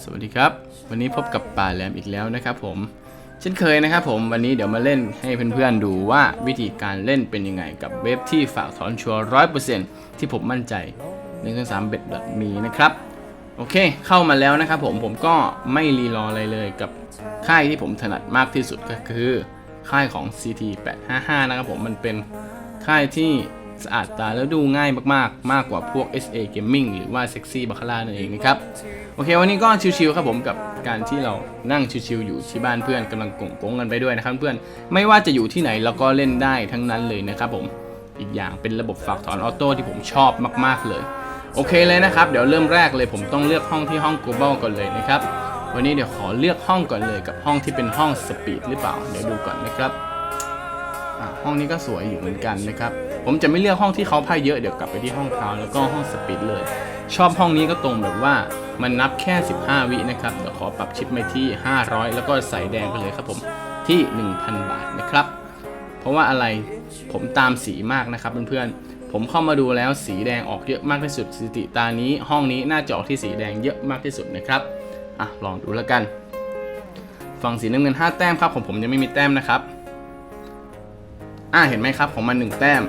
สวัสดีครับ วันนี้พบกับป่าแหลมอีกแล้วนะครับผม เช่นเคยนะครับผมวันนี้เดี๋ยวมาเล่นให้เพื่อนๆดูว่าวิธีการเล่นเป็นยังไงกับเว็บที่ฝากถอนชัวร้อยเปอร์เซ็นต์ที่ผมมั่นใจในเครื่องสามเบ็ดมีนะครับโอเค เข้ามาแล้วนะครับผมผมก็ไม่รีรออะไรเลยกับค่ายที่ผมถนัดมากที่สุดก็คือ ค่ายของ CT 855 นะครับผมมันเป็นค่ายที่ สะอาดตาแล้วดูง่ายมากๆ มากกว่าพวก SA Gaming หรือว่า Sexy b a c c a r a นั่นเองนะครับ โอเค วันนี้ก็ชิวๆครับผมกับการที่เรานั่งชิวๆอยู่ที่บ้านเพื่อนกำลังกงกงกันไปด้วยนะครับเพื่อนไม่ว่าจะอยู่ที่ไหนเราก็เล่นได้ทั้งนั้นเลยนะครับผมอีกอย่างเป็นระบบฝากถอนออโต้ที่ผมชอบมากๆเลย โอเคเลยนะครับ เดี๋ยวเริ่มแรกเลยผมต้องเลือกห้องที่ห้อง global ก่อนเลยนะครับวันนี้เดี๋ยวขอเลือกห้องก่อนเลยกับห้องที่เป็นห้องสปีดหรือเปล่า เดี๋ยวดูก่อนนะครับห้องนี้ก็สวยอยู่เหมือนกันนะครับ ผมจะไม่เลือกห้องที่เขาไพ่เยอะเดี๋ยวกลับไปที่ห้องเขาแล้วก็ห้องสปีดเลย ชอบห้องนี้ก็ตรงแบบว่ามันนับแค่ 15 วินะครับเดี๋ยวขอปรับชิปไปที่ 500 แล้วก็ใส่แดงไปเลยครับผมที่ 1,000 บาทนะครับ เพราะว่าอะไรผมตามสีมากนะครับเพื่อนๆ ผมเข้ามาดูแล้วสีแดงออกเยอะมากที่สุดสติตานี้ ห้องนี้น่าจะออกที่สีแดงเยอะมากที่สุดนะครับอะลองดูแล้วกัน ฝั่งสีน้ำเงิน 5 แต้มครับของผมยังไม่มีแต้มนะครับอะเห็นไหมครับของมัน 1 แต้ม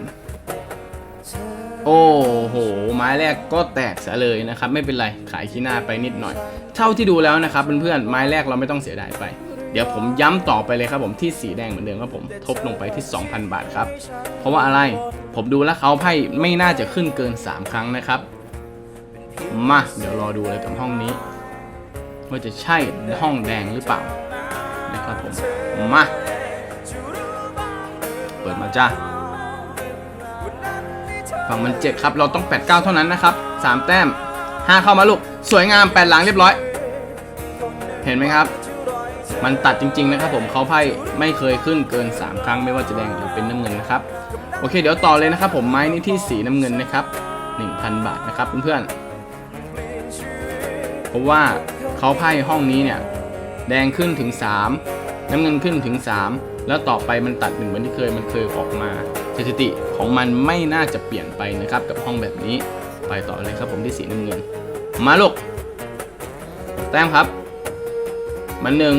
โอ้โห ไม้แรกก็แตกเสียเลยนะครับ ไม่เป็นไร ขายขี้หน้าไปนิดหน่อย เท่าที่ดูแล้วนะครับเพื่อนๆ ไม้แรกเราไม่ต้องเสียดายไป เดี๋ยวผมย้ำต่อไปเลยครับผมที่สีแดงเหมือนเดิมครับผมทบลงไปที่ 2,000 บาทครับ เพราะว่าอะไร ผมดูแล้วเขาไพ่ไม่น่าจะขึ้นเกิน 3 ครั้งนะครับ มา เดี๋ยวรอดูเลยกับห้องนี้ ว่าจะใช่ห้องแดงหรือเปล่า นะครับผม มา เปิดมาจ้า ฝั่งมันเจ็ดครับ เราต้อง8 9เท่านั้นนะครับ3แต้ม5เข้ามาลูก สวยงาม8หลังเรียบร้อย เห็นไหมครับ มันตัดจริง ๆ นะครับ ผมเขาไพ่ไม่เคยขึ้นเกิน 3 ครั้งไม่ว่าจะแดงหรือเป็นน้ำเงินนะครับ โอเคเดี๋ยวต่อเลยนะครับ ผมไม้นี่ที่สีน้ำเงินนะครับ 1,000 บาทนะครับเพื่อนๆเพราะว่าเขาไพ่ห้องนี้เนี่ยแดงขึ้นถึง 3 น้ำเงินขึ้นถึง 3 แล้วต่อไปมันตัดหนึ่งเหมือนที่เคยมันเคยออกมาสถิติของมันไม่น่าจะเปลี่ยนไปนะครับกับห้องแบบนี้ไปต่อเลยครับผมที่สีน้ำเงิน มาลูกแต้มครับ มันหนึ่ง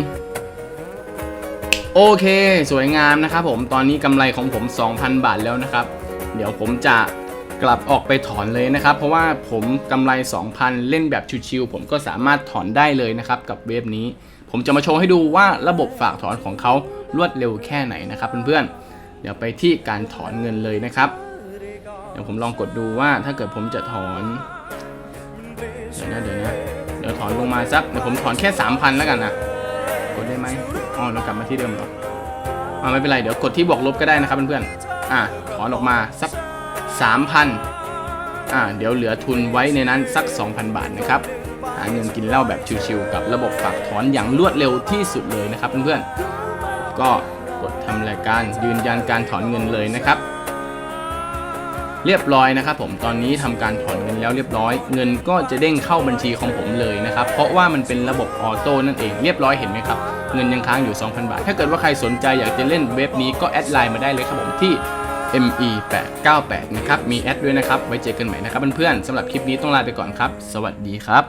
โอเค สวยงามนะครับผมตอนนี้กำไรของผม 2,000 บาทแล้วนะครับ เดี๋ยวผมจะกลับออกไปถอนเลยนะครับ เพราะว่าผมกำไร 2,000 เล่นแบบชิวๆผมก็สามารถถอนได้เลยนะครับกับเว็บนี้ ผมจะมาโชว์ให้ดูว่าระบบฝากถอนของเขา รวดเร็วแค่ไหนนะครับเพื่อนๆ เดี๋ยวไปที่การถอนเงินเลยนะครับ เดี๋ยวผมลองกดดูว่าถ้าเกิดผมจะถอน เดี๋ยวนะเดี๋ยวนะ เดี๋ยวถอนลงมาสักเดี๋ยวผมถอนแค่ 3,000 แล้วกันนะ กดได้ไหมอ๋อเรากลับมาที่เดิมเหรออ่าไม่เป็นไร เดี๋ยวกดที่บวกลบก็ได้นะครับเพื่อนๆ อ่าถอนออกมาสัก 3,000 อ่าเดี๋ยวเหลือทุนไว้ในนั้นสัก 2,000 บาทนะครับหาเงินกินเหล้าแบบชิวๆกับระบบฝากถอนอย่างรวดเร็วที่สุดเลยนะครับเพื่อนๆ ก็กดทำรายการยืนยันการถอนเงินเลยนะครับ เรียบร้อยนะครับ ผมตอนนี้ทำการถอนเงินแล้วเรียบร้อย เงินก็จะเด้งเข้าบัญชีของผมเลยนะครับ เพราะว่ามันเป็นระบบออโต้นั่นเองเรียบร้อยเห็นไหมครับเงินยังค้างอยู่ 2,000 บาท ถ้าเกิดว่าใครสนใจอยากจะเล่นเว็บนี้ก็แอดไลน์มาได้เลยครับผมที่ me898 นะครับ มีแอดด้วยนะครับ ไว้เจอกันใหม่นะครับเพื่อนๆสำหรับคลิปนี้ต้องลาไปก่อนครับ สวัสดีครับ